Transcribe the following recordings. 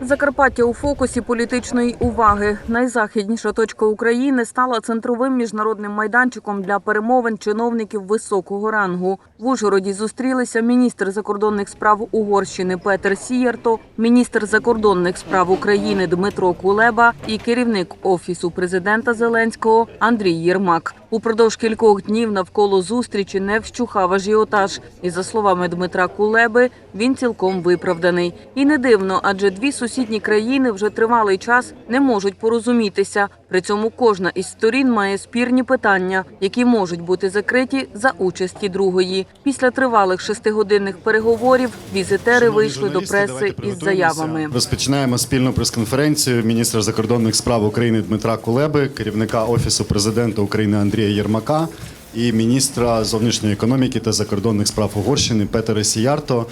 Закарпаття у фокусі політичної уваги. Найзахідніша точка України стала центровим міжнародним майданчиком для перемовин чиновників високого рангу. В Ужгороді зустрілися міністр закордонних справ Угорщини Петер Сієрто, міністр закордонних справ України Дмитро Кулеба і керівник офісу президента Зеленського Андрій Єрмак. Упродовж кількох днів навколо зустрічі не вщухав ажіотаж. І за словами Дмитра Кулеби, він цілком виправданий. І не дивно, адже дві сусідні країни вже тривалий час не можуть порозумітися. При цьому кожна із сторін має спірні питання, які можуть бути закриті за участі другої. Після тривалих шестигодинних переговорів візитери вийшли до преси із заявами. Розпочинаємо спільну прес-конференцію міністра закордонних справ України Дмитра Кулеби, керівника офісу президента України Андрія Єрмака і міністра зовнішньої економіки та закордонних справ Угорщини Петера Сіярто.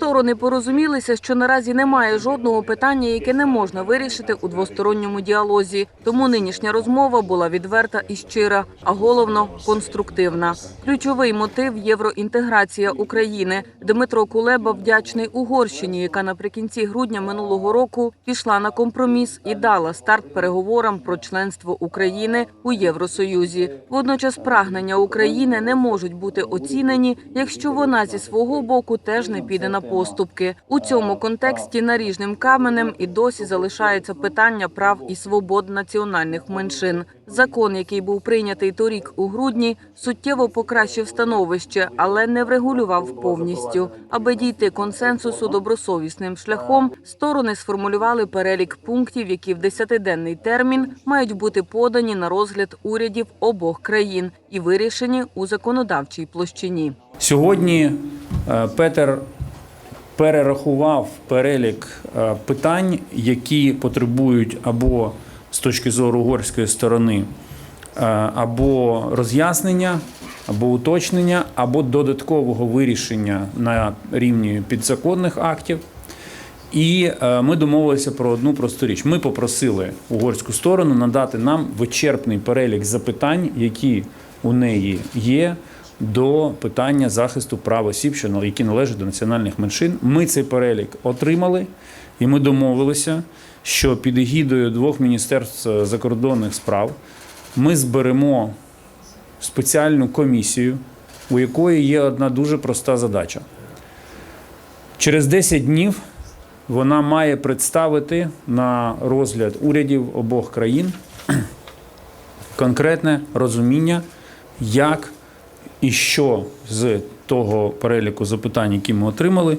Сторони порозумілися, що наразі немає жодного питання, яке не можна вирішити у двосторонньому діалозі. Тому нинішня розмова була відверта і щира, а головно конструктивна. Ключовий мотив євроінтеграція України. Дмитро Кулеба вдячний Угорщині, яка наприкінці грудня минулого року пішла на компроміс і дала старт переговорам про членство України у Євросоюзі. Водночас прагнення України не можуть бути оцінені, якщо вона зі свого боку теж не піде на поступки. У цьому контексті наріжним каменем і досі залишається питання прав і свобод національних меншин. Закон, який був прийнятий торік у грудні, суттєво покращив становище, але не врегулював повністю. Аби дійти консенсусу добросовісним шляхом, сторони сформулювали перелік пунктів, які в десятиденний термін мають бути подані на розгляд урядів обох країн і вирішені у законодавчій площині. Сьогодні е, Петер перерахував перелік е, питань, які потребують або з точки зору угорської сторони, е, або роз'яснення, або уточнення, або додаткового вирішення на рівні підзаконних актів. І е, ми домовилися про одну просту річ. Ми попросили угорську сторону надати нам вичерпний перелік запитань, які у неї є до питання захисту прав осіб, що які належать до національних меншин. Ми цей перелік отримали, і ми домовилися, що під егідою двох міністерств закордонних справ ми зберемо спеціальну комісію, у якої є одна дуже проста задача. Через 10 днів вона має представити на розгляд урядів обох країн конкретне розуміння, як і що з того переліку запитань, які ми отримали,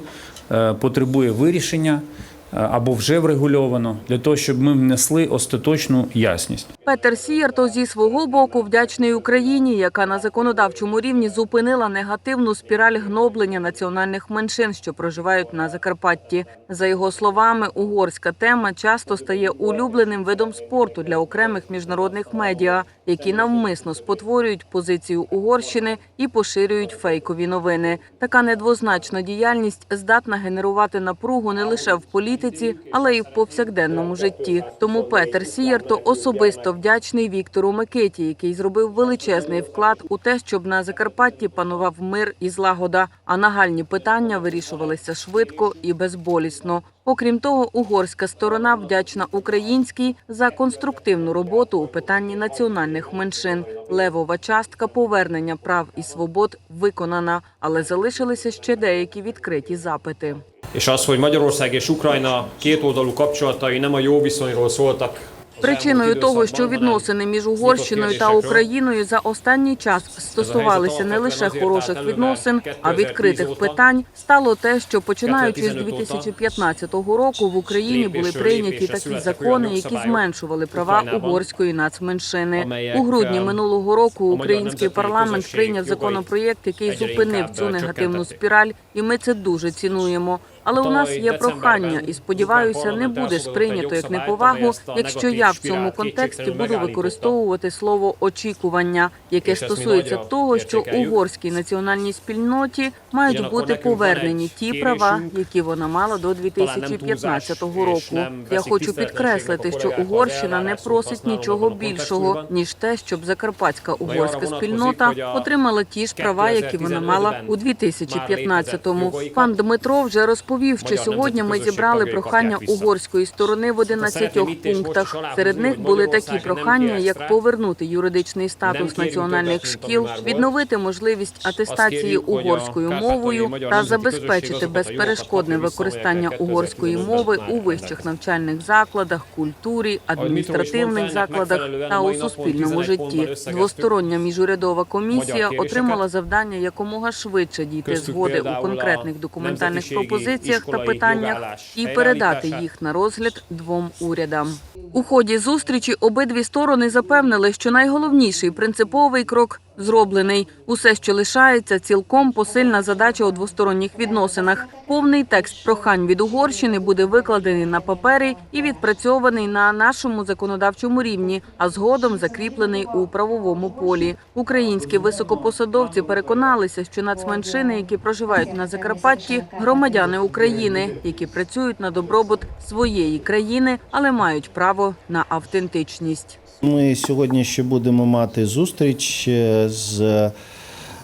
е, потребує вирішення або вже врегульовано для того, щоб ми внесли остаточну ясність. Петер Сієрто зі свого боку вдячний Україні, яка на законодавчому рівні зупинила негативну спіраль гноблення національних меншин, що проживають на Закарпатті. За його словами, угорська тема часто стає улюбленим видом спорту для окремих міжнародних медіа, які навмисно спотворюють позицію Угорщини і поширюють фейкові новини. Така недвозначна діяльність здатна генерувати напругу не лише в політиці, але й в повсякденному житті. Тому Петер Сієрто особисто вдячний Віктору Микиті, який зробив величезний вклад у те, щоб на Закарпатті панував мир і злагода, а нагальні питання вирішувалися швидко і безболісно. Окрім того, угорська сторона вдячна українській за конструктивну роботу у питанні національних меншин. Левова частка повернення прав і свобод виконана, але залишилися ще деякі відкриті запити. És az, hogy Magyarország és Ukrajna kétoldalú kapcsolatai nem a jó viszonyról szóltak. Причиною того, що відносини між Угорщиною та Україною за останній час стосувалися не лише хороших відносин, а відкритих питань, стало те, що починаючи з 2015 року в Україні були прийняті такі закони, які зменшували права угорської нацменшини. У грудні минулого року український парламент прийняв законопроєкт, який зупинив цю негативну спіраль, і ми це дуже цінуємо. Але у нас є прохання, і сподіваюся, не буде сприйнято як неповагу, якщо я в цьому контексті буду використовувати слово очікування, яке стосується того, що угорській національній спільноті мають бути повернені ті права, які вона мала до 2015 року. Я хочу підкреслити, що Угорщина не просить нічого більшого ніж те, щоб закарпатська угорська спільнота отримала ті ж права, які вона мала у 2015-му. Пан Дмитро вже розповідав розповів, що сьогодні ми зібрали прохання угорської сторони в 11 пунктах. Серед них були такі прохання, як повернути юридичний статус національних шкіл, відновити можливість атестації угорською мовою та забезпечити безперешкодне використання угорської мови у вищих навчальних закладах, культурі, адміністративних закладах та у суспільному житті. Двостороння міжурядова комісія отримала завдання якомога швидше дійти згоди у конкретних документальних пропозиціях та питаннях і передати їх на розгляд двом урядам. У ході зустрічі обидві сторони запевнили, що найголовніший принциповий крок зроблений. Усе, що лишається, цілком посильна задача у двосторонніх відносинах. Повний текст прохань від Угорщини буде викладений на папері і відпрацьований на нашому законодавчому рівні, а згодом закріплений у правовому полі. Українські високопосадовці переконалися, що нацменшини, які проживають на Закарпатті, громадяни України, які працюють на добробут своєї країни, але мають право на автентичність. Ми сьогодні ще будемо мати зустріч е, з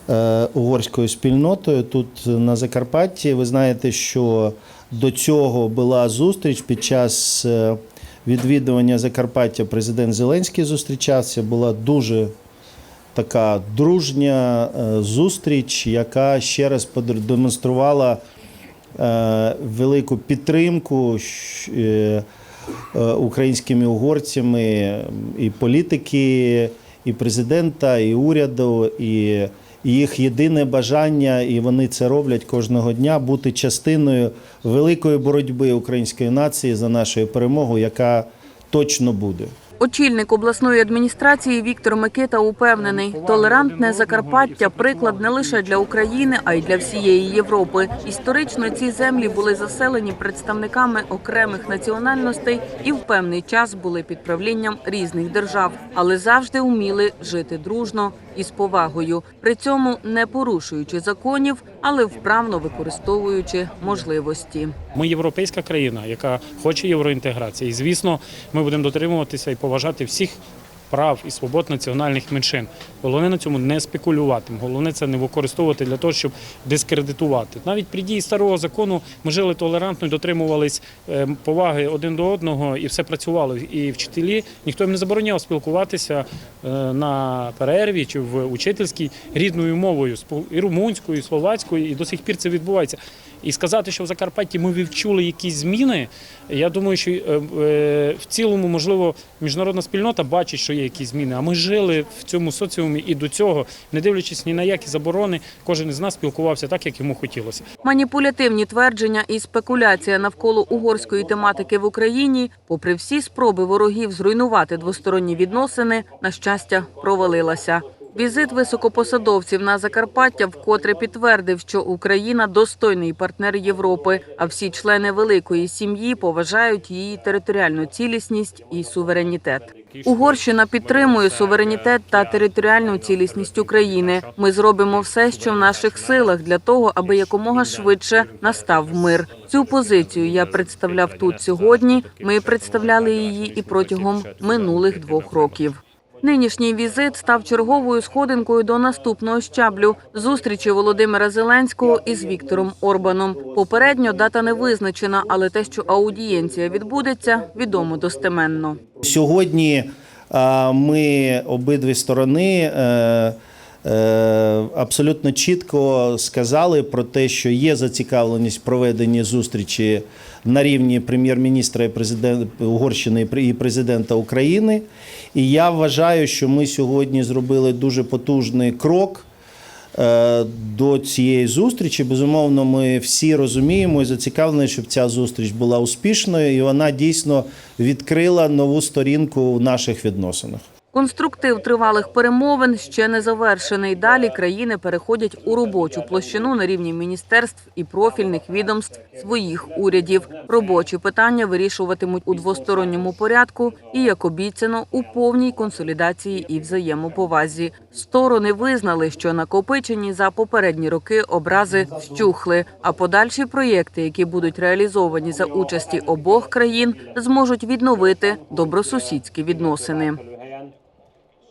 е, угорською спільнотою тут на Закарпатті. Ви знаєте, що до цього була зустріч під час е, відвідування Закарпаття. Президент Зеленський зустрічався. Була дуже така дружня е, зустріч, яка ще раз продемонструвала велику підтримку українськими угорцями і політики, і президента, і уряду, і їх єдине бажання, і вони це роблять кожного дня, бути частиною великої боротьби української нації за нашу перемогу, яка точно буде. Очільник обласної адміністрації Віктор Микита упевнений, толерантне Закарпаття приклад не лише для України, а й для всієї Європи. Історично ці землі були заселені представниками окремих національностей і в певний час були під правлінням різних держав, але завжди вміли жити дружно і з повагою, при цьому не порушуючи законів, але вправно використовуючи можливості. Ми європейська країна, яка хоче євроінтеграції. І звісно, ми будемо дотримуватися і поважати всіх прав і свобод національних меншин. Головне на цьому не спекулювати. Головне це не використовувати для того, щоб дискредитувати. Навіть при дії старого закону ми жили толерантно, дотримувались е, поваги один до одного, і все працювало. І вчителі ніхто їм не забороняв спілкуватися е, на перерві чи в учительській рідною мовою, і румунською, і словацькою, і до сих пір це відбувається. І сказати, що в Закарпатті ми відчули якісь зміни. Я думаю, що е, в цілому, можливо, міжнародна спільнота бачить, що є якісь зміни. А ми жили в цьому соціумі і до цього, не дивлячись ні на які заборони, кожен із нас спілкувався так, як йому хотілося. Маніпулятивні твердження і спекуляція навколо угорської тематики в Україні, попри всі спроби ворогів зруйнувати двосторонні відносини, на щастя, провалилася. Візит високопосадовців на Закарпаття вкотре підтвердив, що Україна достойний партнер Європи, а всі члени великої сім'ї поважають її територіальну цілісність і суверенітет. Угорщина підтримує суверенітет та територіальну цілісність України. Ми зробимо все, що в наших силах, для того, аби якомога швидше настав мир. Цю позицію я представляв тут сьогодні. Ми представляли її і протягом минулих двох років. Нинішній візит став черговою сходинкою до наступного щаблю зустрічі Володимира Зеленського із Віктором Орбаном. Попередньо дата не визначена, але те, що аудієнція відбудеться, відомо достеменно. Сьогодні ми обидві сторони е, е, абсолютно чітко сказали про те, що є зацікавленість в проведенні зустрічі на рівні прем'єр-міністра і президента Угорщини і президента України. І я вважаю, що ми сьогодні зробили дуже потужний крок. Е, До цієї зустрічі, безумовно, ми всі розуміємо і зацікавлені, щоб ця зустріч була успішною, і вона дійсно відкрила нову сторінку в наших відносинах. Конструктив тривалих перемовин ще не завершений. Далі країни переходять у робочу площину на рівні міністерств і профільних відомств своїх урядів. Робочі питання вирішуватимуть у двосторонньому порядку і, як обіцяно, у повній консолідації і взаємоповазі. Сторони визнали, що накопичені за попередні роки образи вщухли, а подальші проєкти, які будуть реалізовані за участі обох країн, зможуть відновити добросусідські відносини.